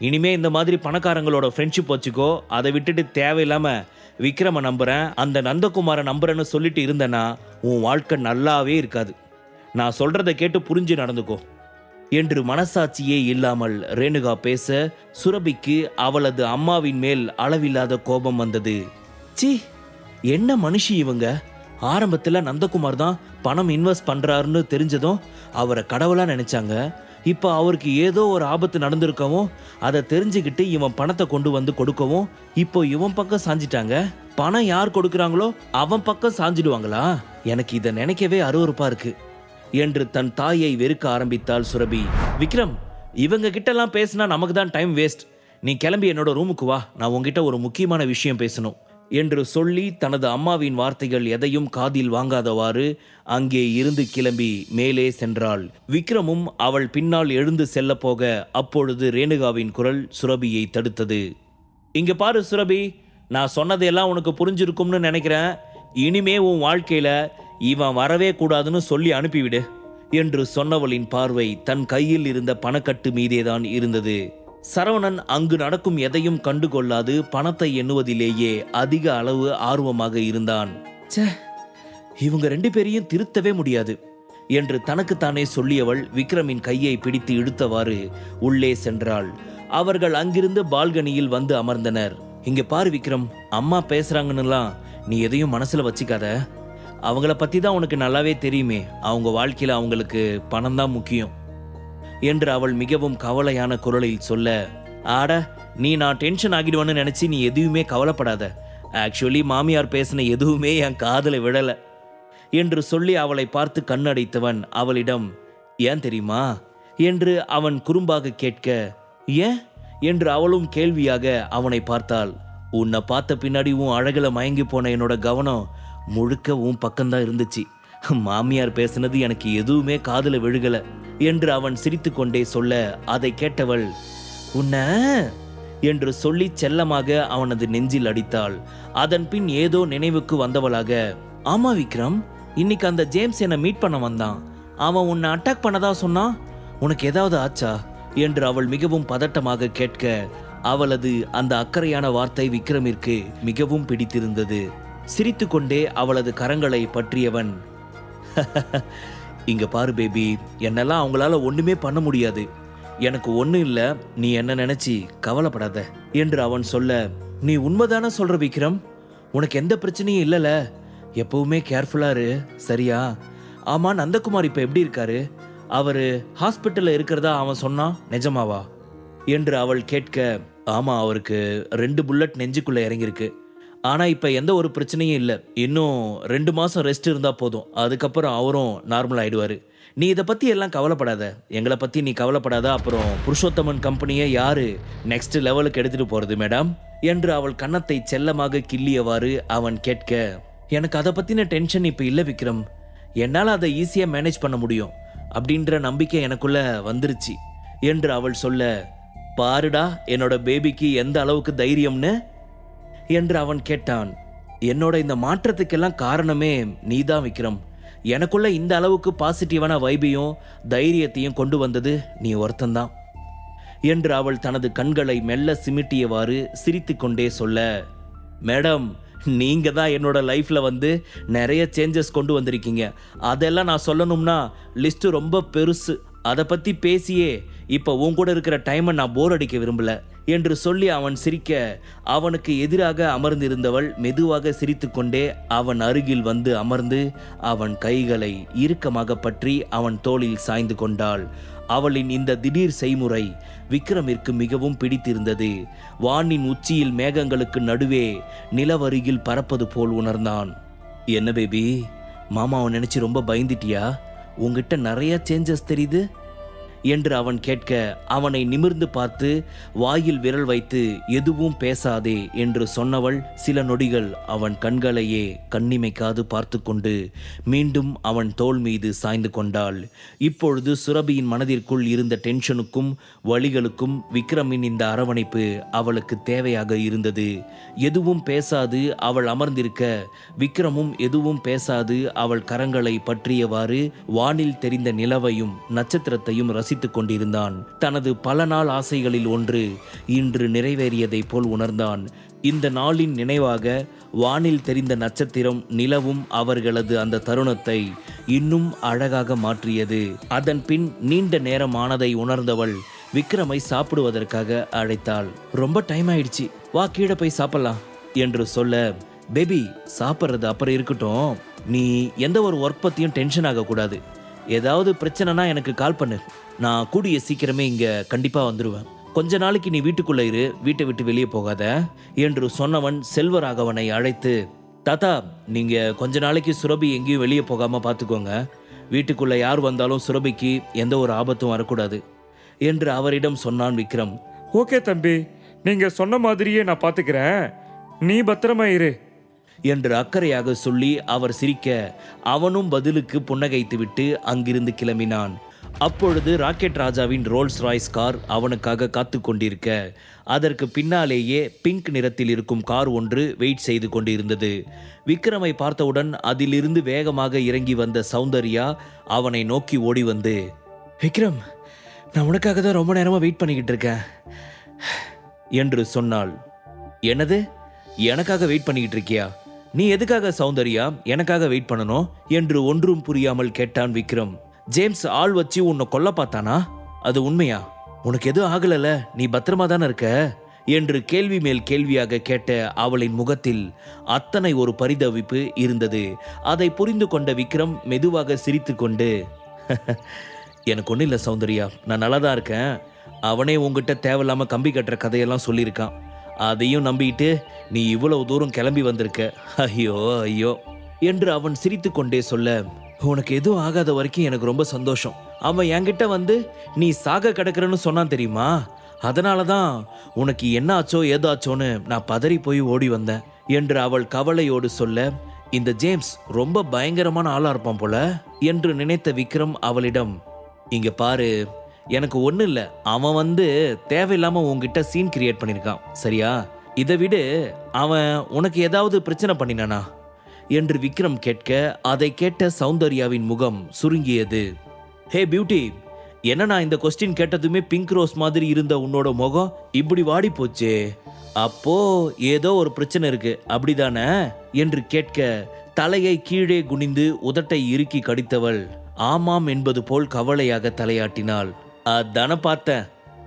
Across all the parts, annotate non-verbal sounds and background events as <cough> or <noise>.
இனிமே இந்த மாதிரி பணக்காரங்களோட ஃப்ரெண்ட்ஷிப் வச்சுக்கோ. அதை விட்டுட்டு தேவையில்லாம விக்ரம நம்புறேன். அந்த நந்தகுமாரை நம்புறேன்னு சொல்லிட்டு இருந்தேன்னா உன் வாழ்க்கை நல்லாவே இருக்காது. நான் சொல்கிறத கேட்டு புரிஞ்சு நடந்துக்கோ. என்று மனசாட்சியே இல்லாமல் ரேணுகா பேச சுரபிக்கு அவளது அம்மாவின் மேல் அளவில்லாத கோபம் வந்தது. சி என்ன மனுஷி இவங்க? ஆரம்பத்தில் நந்தகுமார் தான் பணம் இன்வெஸ்ட் பண்ணுறாருன்னு தெரிஞ்சதும் அவரை கடவுளாக நினைச்சாங்க. இப்போ அவருக்கு ஏதோ ஒரு ஆபத்து நடந்திருக்கவும் அதை தெரிஞ்சுக்கிட்டு இவன் பணத்தை கொண்டு வந்து கொடுக்கவும் இப்போ இவன் பக்கம் சாஞ்சிட்டாங்க. பணம் யார் கொடுக்குறாங்களோ அவன் பக்கம் சாஞ்சிடுவாங்களா? எனக்கு இதை நினைக்கவே அருவறுப்பா இருக்கு. என்று தன் தாயை வெறுக்க ஆரம்பித்தாள் சுரபி. விக்ரம் இவங்க கிட்டலாம் பேசினா நமக்கு தான் டைம் வேஸ்ட். நீ கிளம்பி என்னோட ரூமுக்கு வா. நான் உங்ககிட்ட ஒரு முக்கியமான விஷயம் பேசணும். என்று சொல்லி தனது அம்மாவின் வார்த்தைகள் எதையும் காதில் வாங்காதவாறு அங்கே இருந்து கிளம்பி மேலே சென்றாள். விக்ரமும் அவள் பின்னால் எழுந்து செல்ல போக அப்பொழுது ரேணுகாவின் குரல் சுரபியை தடுத்தது. இங்க பாரு சுரபி நான் சொன்னதெல்லாம் உனக்கு புரிஞ்சிருக்கும்னு நினைக்கிறேன். இனிமே உன் வாழ்க்கையில இவன் வரவே கூடாதுன்னு சொல்லி அனுப்பிவிடு என்று சொன்னவளின் பார்வை தன் கையில் இருந்த பணக்கட்டு மீதேதான் இருந்தது. சரவணன் அங்கு நடக்கும் எதையும் கண்டுகொள்ளாது பணத்தை எண்ணுவதிலேயே அதிக அளவு ஆர்வமாக இருந்தான். ச்சே இவங்க ரெண்டு பேரையும் திருத்தவே முடியாது என்று தனக்குத்தானே சொல்லியவள் விக்ரமின் கையை பிடித்து இழுத்தவாறு உள்ளே சென்றாள். அவர்கள் அங்கிருந்து பால்கனியில் வந்து அமர்ந்தனர். இங்க பாரு விக்ரம் அம்மா பேசுறாங்கன்னுலாம் நீ எதையும் மனசுல வச்சுக்காத. அவங்கள பத்தி தான் உனக்கு நல்லாவே தெரியுமே. அவங்க வாழ்க்கையில அவங்களுக்கு பணம் தான் முக்கியம். என்று அவள் மிகவும் கவலையான குரலில் சொல்ல ஆட நீ நான் டென்ஷன் ஆகிடுவேன்னு நினைச்சி நீ எதுவுமே கவலைப்படாத. ஆக்சுவலி மாமியார் பேசின எதுவுமே என் காதலை விழல என்று சொல்லி அவளை பார்த்து கண்ணடைத்தவன் அவளிடம் ஏன் தெரியுமா? என்று அவன் குறும்பாக கேட்க ஏன்? என்று அவளும் கேள்வியாக அவனை பார்த்தாள். உன்னை பார்த்த பின்னாடி உன் அழகில் மயங்கி போன என்னோட கவனம் முழுக்க உன் பக்கம்தான் இருந்துச்சு. மாமியார் பேசுனது எனக்கு எதுவுமே காதில் விழுகலை. என்று அவன் சிரித்துக்கொண்டே சொல்ல அதை கேட்டவள் உன்ன? என்று சொல்லி செல்லமாக அவனது நெஞ்சில் அடித்தாள். அதன் பின் ஏதோ நினைவுக்கு வந்தவளாக ஆமா விக்ரம் இன்னைக்கு அந்த ஜேம்ஸ் என்னை மீட் பண்ண வந்தான். அவன் உன்னை அட்டாக் பண்ணதா சொன்னான் உனக்கு ஏதாவது ஆச்சா? என்று அவள் மிகவும் பதட்டமாக கேட்க அவளது அந்த அக்கறையான வார்த்தை விக்ரமிற்கு மிகவும் பிடித்திருந்தது. சிரித்துக்கொண்டே அவளது கரங்களை பற்றியவன் இங்க பாரு பேபி என்னெல்லாம் அவங்களால ஒண்ணுமே பண்ண முடியாது. எனக்கு ஒன்றும் இல்லை நீ என்ன நினச்சி கவலைப்படாத என்று அவன் சொல்ல நீ உண்மைதானே சொல்ற விக்ரம்? உனக்கு எந்த பிரச்சனையும் இல்லைல்ல எப்பவுமே கேர்ஃபுல்லா இரு. சரியா? ஆமா நந்தகுமார் இப்ப எப்படி இருக்காரு? அவரு ஹாஸ்பிட்டல்ல இருக்கிறதா அவன் சொன்னான் நிஜமாவா? என்று அவள் கேட்க ஆமா அவருக்கு ரெண்டு புல்லட் நெஞ்சுக்குள்ள இறங்கியிருக்கு. ஆனால் இப்போ எந்த ஒரு பிரச்சனையும் இல்லை. இன்னும் ரெண்டு மாதம் ரெஸ்ட் இருந்தால் போதும். அதுக்கப்புறம் அவரும் நார்மல் ஆகிடுவார் நீ இதை பற்றி எல்லாம் கவலைப்படாத. எங்களை பற்றி நீ கவலைப்படாத. அப்புறம் புருஷோத்தமன் கம்பெனியை யாரு நெக்ஸ்ட் லெவலுக்கு எடுத்துகிட்டு போகிறது மேடம் என்று அவள் கன்னத்தை செல்லமாக கிள்ளியவாறு அவன் கேட்க எனக்கு அதை பற்றின டென்ஷன் இப்போ இல்லை விக்ரம். என்னால் அதை ஈஸியாக மேனேஜ் பண்ண முடியும். அப்படின்ற நம்பிக்கை எனக்குள்ளே வந்துருச்சு. என்று அவள் சொல்ல பாருடா என்னோட பேபிக்கு எந்த அளவுக்கு தைரியம்னு? என்று அவன் கேட்டான். என்னோட இந்த மாற்றத்துக்கெல்லாம் காரணமே நீதான் விக்ரம். எனக்குள்ள இந்த அளவுக்கு பாசிட்டிவான வைபையும் தைரியத்தையும் கொண்டு வந்தது நீ ஒருத்தந்தான் என்று அவள் தனது கண்களை மெல்ல சிமிட்டியவாறு சிரித்துக்கொண்டே சொல்ல மேடம் நீங்க தான் என்னோட லைஃப்ல வந்து நிறைய சேஞ்சஸ் கொண்டு வந்திருக்கீங்க. அதெல்லாம் நான் சொல்லணும்னா லிஸ்ட் ரொம்ப பெருசு. அதை பத்தி பேசியே இப்போ உன் கூட இருக்கிற டைமை நான் போர் அடிக்க விரும்பல. என்று சொல்லி அவன் சிரிக்க அவனுக்கு எதிராக அமர்ந்திருந்தவள் மெதுவாக சிரித்துக்கொண்டே அவன் அருகில் வந்து அமர்ந்து அவன் கைகளை இறுக்கமாக பற்றி அவன் தோளில் சாய்ந்து கொண்டாள். அவளின் இந்த திடீர் செய்முறை விக்ரமிற்கு மிகவும் பிடித்திருந்தது. வானின் உச்சியில் மேகங்களுக்கு நடுவே நிலவருகில் பறப்பது போல் உணர்ந்தான். என்ன பேபி மாமாவை நினைச்சு ரொம்ப பயந்துட்டியா? உங்ககிட்ட நிறைய சேஞ்சஸ் தெரியுது. என்று அவன் கேட்க அவனை நிமிர்ந்து பார்த்து வாயில் விரல் வைத்து எதுவும் பேசாதே என்று சொன்னவள் சில நொடிகள் அவன் கண்களையே கண்ணிமைக்காது பார்த்து கொண்டு மீண்டும் அவன் தோள் மீது சாய்ந்து கொண்டாள். இப்பொழுது சுரபியின் மனதிற்குள் இருந்த டென்ஷனுக்கும் வழிகளுக்கும் விக்ரமின் இந்த அரவணைப்பு அவளுக்கு தேவையாக இருந்தது. எதுவும் பேசாது அவள் அமர்ந்திருக்க விக்ரமும் எதுவும் பேசாது அவள் கரங்களை பற்றியவாறு வானில் தெரிந்த நிலவையும் நட்சத்திரத்தையும் ரசி யோசித்துக் கொண்டிருந்தான். தனது பல நாள் ஆசைகளில் ஒன்று இன்று நிறைவேறியதைப் போல் உணர்ந்தான். இந்த நாளின் நினைவாக வானில் தெரிந்த நட்சத்திரம் நிலவும் அவர்களது அந்த தருணத்தை இன்னும் அழகாக மாற்றியது. அதன் பின் நீண்ட நேரம் ஆனதை உணர்ந்தவள் விக்ரமை சாப்பிடுவதற்காக அழைத்தாள். ரொம்ப டைம் ஆயிடுச்சு. வா கீழே போய் சாப்பிடலாம் என்று சொல்ல பேபி சாப்பிட்றது அப்புறம் இருக்கட்டும். நீ எந்த ஒரு ஒர்க் பற்றியும் டென்ஷன் ஆகக்கூடாது. ஏதாவது பிரச்சனைனா எனக்கு கால் பண்ணு. நான் கூடிய சீக்கிரமே இங்கே கண்டிப்பாக வந்துடுவேன் கொஞ்ச நாளைக்கு நீ வீட்டுக்குள்ள இரு வீட்டை விட்டு வெளியே போகாத. என்று சொன்னவன் செல்வராகவனை அழைத்து தாத்தா நீங்க கொஞ்ச நாளைக்கு சுரபி எங்கேயும் வெளியே போகாம பார்த்துக்கோங்க வீட்டுக்குள்ள யார் வந்தாலும் சுரபிக்கு எந்த ஒரு ஆபத்தும் வரக்கூடாது. என்று அவரிடம் சொன்னான் விக்ரம். ஓகே தம்பி நீங்க சொன்ன மாதிரியே நான் பாத்துக்கிறேன். நீ பத்திரமா இரு. என்று அக்கறையாக சொல்லி அவர் சிரிக்க அவனும் பதிலுக்கு புன்னகைத்துவிட்டு அங்கிருந்து கிளம்பினான். அப்பொழுது ராக்கெட் ராஜாவின் ரோல்ஸ் ராய்ஸ் கார் அவனுக்காக காத்து கொண்டிருக்க அதற்கு பின்னாலேயே பிங்க் நிறத்தில் இருக்கும் கார் ஒன்று வெயிட் செய்து கொண்டிருந்தது. விக்ரமை பார்த்தவுடன் அதிலிருந்து வேகமாக இறங்கி வந்த சௌந்தர்யா அவனை நோக்கி ஓடி வந்து விக்ரம் நான் உனக்காக தான் ரொம்ப நேரமா வெயிட் பண்ணிக்கிட்டு இருக்கேன் என்று சொன்னாள். என்னது? எனக்காக வெயிட் பண்ணிக்கிட்டு இருக்கியா? நீ எதுக்காக சௌந்தர்யா? எனக்காக வெயிட் பண்ணணும்? என்று ஒன்றும் புரியாமல் கேட்டான் விக்ரம். ஜேம்ஸ் ஆள் வச்சு உன்னை கொல்ல பார்த்தானா? அது உண்மையா? உனக்கு எதுவும் ஆகலல நீ பத்திரமா தானே இருக்க? என்று கேள்வி மேல் கேள்வியாக கேட்ட அவளின் முகத்தில் அத்தனை ஒரு பரிதவிப்பு இருந்தது. அதை புரிந்து கொண்ட விக்ரம் மெதுவாக சிரித்துக்கொண்டு <laughs> எனக்கு ஒன்றும் இல்லை சௌந்தர்யா. நான் நல்லா தான் இருக்கேன். அவனே உங்ககிட்ட தேவையில்லாம கம்பி கட்டுற கதையெல்லாம் சொல்லியிருக்கான். அதையும் நம்பிட்டு நீ இவ்வளவு தூரம் கிளம்பி வந்திருக்க. ஐயோ ஐயோ என்று அவன் சிரித்துக்கொண்டே சொல்ல உனக்கு எதுவும் ஆகாத வரைக்கும் எனக்கு ரொம்ப சந்தோஷம். அவன் என்கிட்ட வந்து நீ சாக கிடக்குறன்னு சொன்னான் தெரியுமா? அதனால தான் உனக்கு என்ன ஆச்சோ ஏதாச்சோன்னு நான் பதறி போய் ஓடி வந்தேன் என்று அவள் கவலையோடு சொல்ல இந்த ஜேம்ஸ் ரொம்ப பயங்கரமான ஆளா இருப்பான் போல என்று நினைத்த விக்ரம் அவளிடம் இங்க பாரு எனக்கு ஒன்றும் இல்லை. அவன் வந்து தேவையில்லாம உன்கிட்ட சீன் கிரியேட் பண்ணியிருக்கான் சரியா? இதை விடு அவன் உனக்கு ஏதாவது பிரச்சனை பண்ணினானா? என்று விக்ரம் கேட்க அதை கேட்ட சௌந்தர்யாவின் முகம் சுருங்கியது. ஹே பியூட்டி என்ன நான் இந்த கொஸ்டின் கேட்டதுமே பிங்க் ரோஸ் மாதிரி இருந்த உன்னோட முகம் இப்படி வாடி போச்சே? அப்போ ஏதோ ஒரு பிரச்சனை இருக்கு அப்படிதானே? என்று கேட்க தலையை கீழே குனிந்து உதட்டை இறுக்கி கடித்தவள். ஆமாம் என்பது போல் கவலையாக தலையாட்டினாள். அதான பார்த்தேன்.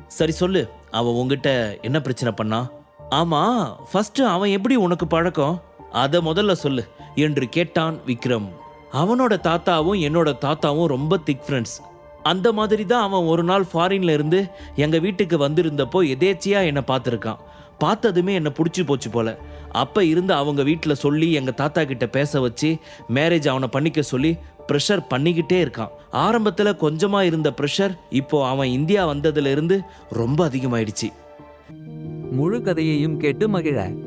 சரி சொல்லு அவன் உங்ககிட்ட என்ன பிரச்சனை பண்ணா? ஆமா ஃபர்ஸ்ட் அவன் எப்படி உனக்கு பழக்கம்? அதை முதல்ல சொல்லு. என்று கேட்டான் விக்ரம். அவனோட தாத்தாவும் என்னோட தாத்தாவும் ரொம்ப திக் ஃப்ரெண்ட்ஸ் அந்த மாதிரி தான் அவன் ஒரு நாள் ஃபாரின்ல இருந்து எங்கள் வீட்டுக்கு வந்திருந்தப்போ எதேச்சியாக என்னை பார்த்துருக்கான். பார்த்ததுமே என்னை பிடிச்சி போச்சு போல. அப்போ இருந்து அவங்க வீட்டில் சொல்லி எங்கள் தாத்தா கிட்ட பேச வச்சு மேரேஜ் அவனை பண்ணிக்க சொல்லி ப்ரெஷர் பண்ணிக்கிட்டே இருக்கான். ஆரம்பத்தில் கொஞ்சமாக இருந்த ப்ரெஷர் இப்போ அவன் இந்தியா வந்ததுலேருந்து ரொம்ப அதிகமாயிடுச்சு. முழு கதையையும் கேட்டு மகிழ.